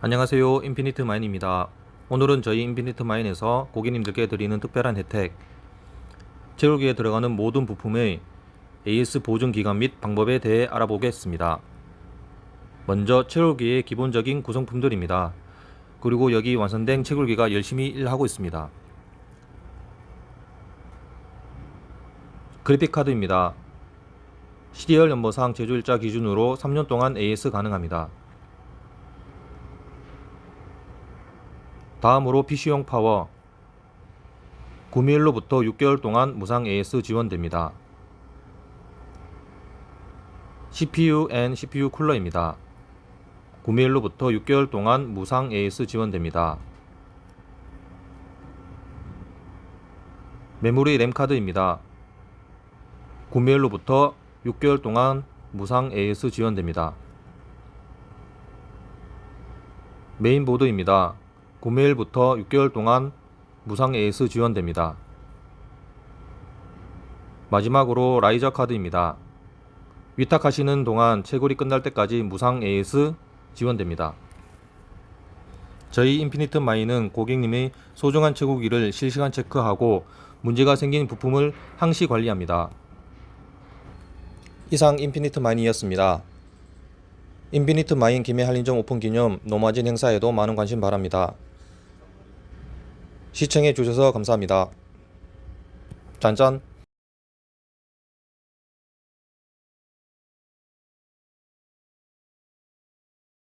안녕하세요. 인피니트 마인입니다. 오늘은 저희 인피니트 마인에서 고객님들께 드리는 특별한 혜택, 채굴기에 들어가는 모든 부품의 AS 보증 기간 및 방법에 대해 알아보겠습니다. 먼저 채굴기의 기본적인 구성품들입니다. 그리고 여기 완성된 채굴기가 열심히 일하고 있습니다. 그래픽카드입니다. 시리얼 넘버상 제조일자 기준으로 3년 동안 AS 가능합니다. 다음으로 PC용 파워 구매일로부터 6개월 동안 무상 AS 지원됩니다. CPU 앤 CPU 쿨러입니다. 구매일로부터 6개월 동안 무상 AS 지원됩니다. 메모리 램 카드입니다. 구매일로부터 6개월 동안 무상 AS 지원됩니다. 메인보드입니다. 구매일부터 6개월 동안 무상 AS 지원됩니다. 마지막으로 라이저 카드입니다. 위탁하시는 동안 채굴이 끝날 때까지 무상 AS 지원됩니다. 저희 인피니트 마이는 고객님의 소중한 채굴기를 실시간 체크하고 문제가 생긴 부품을 항시 관리합니다. 이상 인피니트 마인이었습니다. 인피니트 마인 김해 한림점 오픈 기념 노마진 행사에도 많은 관심 바랍니다. 시청해 주셔서 감사합니다. 짠짠.